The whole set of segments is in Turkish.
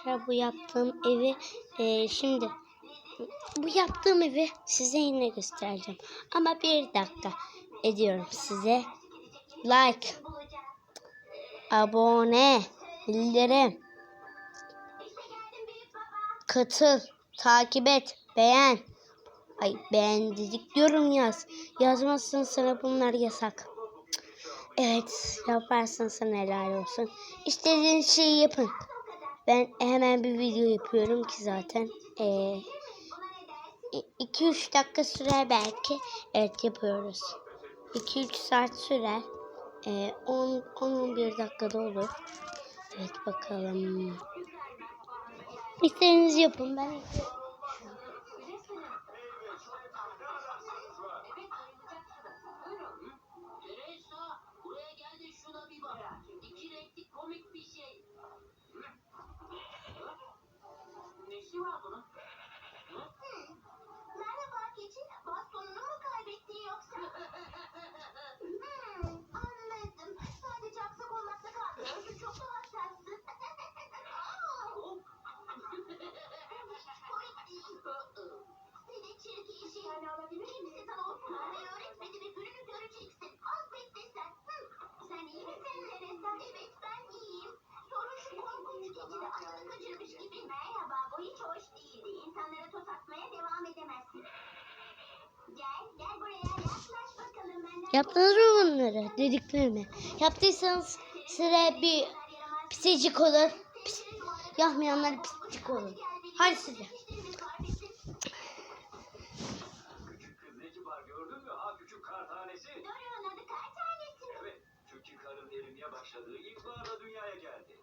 arkadaşlar bu yaptığım evi e, şimdi bu yaptığım evi size yine göstereceğim. Ama bir dakika ediyorum size. Like, abone, bildirim, katıl, takip et, beğen. Ay beğen diyorum yaz. Yazmazsan sana bunlar yasak. Evet yaparsan sana helal olsun. İstediğiniz şeyi yapın. Ben hemen bir video yapıyorum ki zaten. Ee, 2-3 dakika sürer belki. Evet yapıyoruz. 2-3 saat sürer. Ee, 10-11 dakikada olur. Evet bakalım. İstediğiniz yapın. Ben Yaptınız mı bunları? Dediklerimi. Yaptıysanız size bir pisicik olur. Pis, yapmayanlar pisicik olur. Hadi size. Başladığı ilkbaharda dünyaya geldi.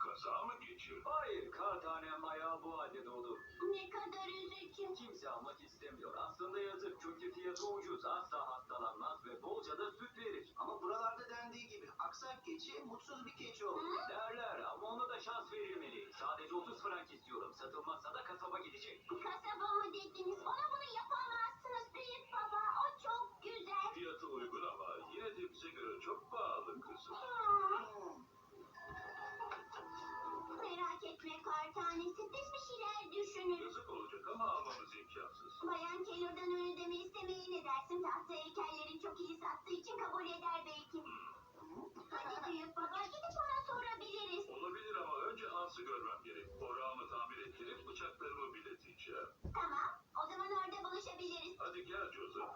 Kaza mı geçirdi? Hayır, kar tanem ayağı bu halde doğdu. Ne kadar üzücü. Kimse almak istemiyor. Aslında yazık çünkü fiyatı ucuz, asla hastalanmaz ve bolca da süt verir. Ama buralarda dendiği gibi aksak keçi mutsuz bir keçi olur. Derler ama ona da şans verilmeli. Sadece 30 frank istiyorum. Satılmazsa da kasaba gidecek. Kasaba Bayan Taylor'dan ön ödeme istemeyi ne dersin? Tahta heykellerin çok iyi sattığı için kabul eder belki. Hadi büyük baba gidip ona sorabiliriz. Olabilir ama önce Hans'ı görmem gerek. Orağımı tamir ettirip bıçaklarımı bileteceğim. Tamam. O zaman orada buluşabiliriz. Hadi gel Joseph.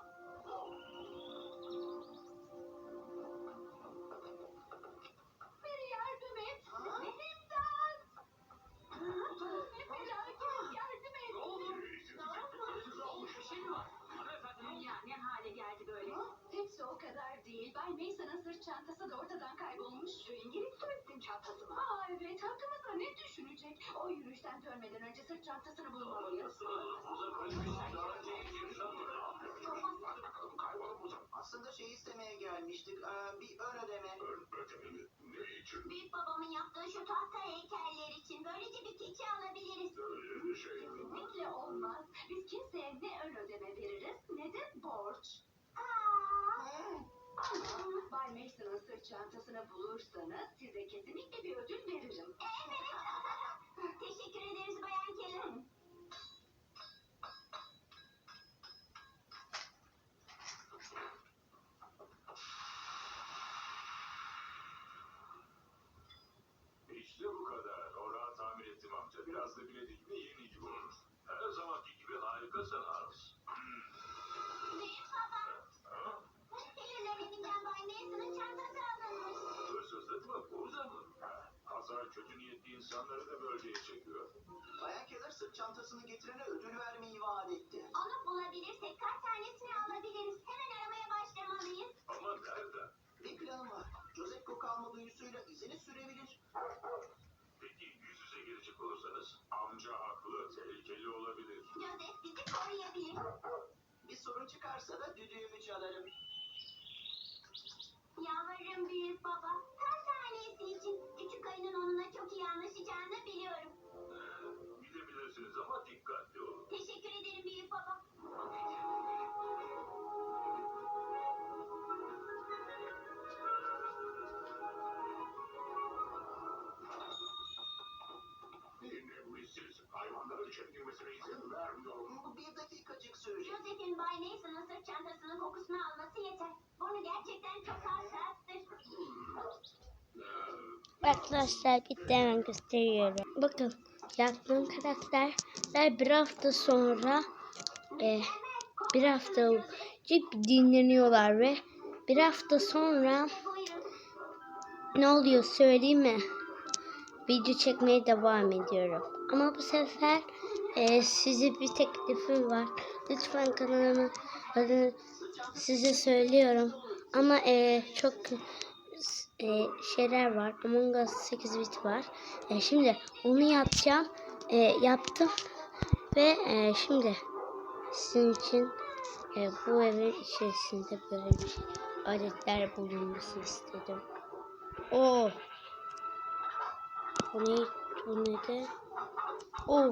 Bay Mason'ın sırt çantası da ortadan kaybolmuş. İngiliz turistin çantası mı? Aa evet hakkımızda ne düşünecek? O yürüyüşten dönmeden önce sırt çantasını bulmalıyız. Aslında şey istemeye gelmiştik. Ee, bir ön ödeme. Ödeme mi? Ne için? Büyük babamın yaptığı şu tahta heykeller için böylece bir keçi alabiliriz. Öyle bir şey mi? Kesinlikle olmaz. Biz kimseye ne ön ödeme veririz ne de borç. Aa. Ama Bay Mason'ın sırt çantasını bulursanız size kesinlikle bir ödül veririm. Evet. Teşekkür ederiz Bayan Keller. İşte bu kadar. Orağı tamir ettim amca. Biraz da biledik mi yeni gibi olur. Her zamanki gibi harikasın Hans. Büyük baba. Ha? Taylor'ların evinden Bay Mason'ın çantası alınmış. Hırsızlık mı? Burada mı? Ha, Pazar kötü niyetli insanları da bölgeye çekiyor. Bayan Keller sırt çantasını getirene ödül vermeyi vaat etti. Onu bulabilirsek kar tanesini alabiliriz. Hemen aramaya başlamalıyız. Ama nereden? Bir planım var. Joseph koku alma duyusuyla izini sürebilir. Peki yüz yüze gelecek olursanız amca haklı. Tehlikeli olabilir. Joseph bizi koruyabilir. Bir sorun çıkarsa da düdüğümü çalarım. Yalvarırım büyük baba çok iyi anlaşacağını biliyorum. Gidebilirsiniz ama dikkatli olun. Teşekkür ederim büyük baba. Dinlemişsiniz. Hayvanların çekilmesine izin vermiyorum. Bir dakikacık sürecek. Joseph'in Bay Mason'ın sırt çantasının kokusunu alması yeter. Bunu gerçekten çok hassastır. Hmm. Arkadaşlar gitti hemen gösteriyorum. Bakın yaptığım karakterler bir hafta sonra e, bir hafta önce dinleniyorlar ve bir hafta sonra ne oluyor söyleyeyim mi? Video çekmeye devam ediyorum. Ama bu sefer e, size bir teklifim var. Lütfen kanalımın adını size söylüyorum. Ama e, çok e, şeyler var. Among Us 8 bit var. E, şimdi onu yapacağım. E, yaptım. Ve e, şimdi sizin için e, bu evin içerisinde böyle bir aletler bulunması istedim. Oo. Bu ne? Bu ne de? Oo.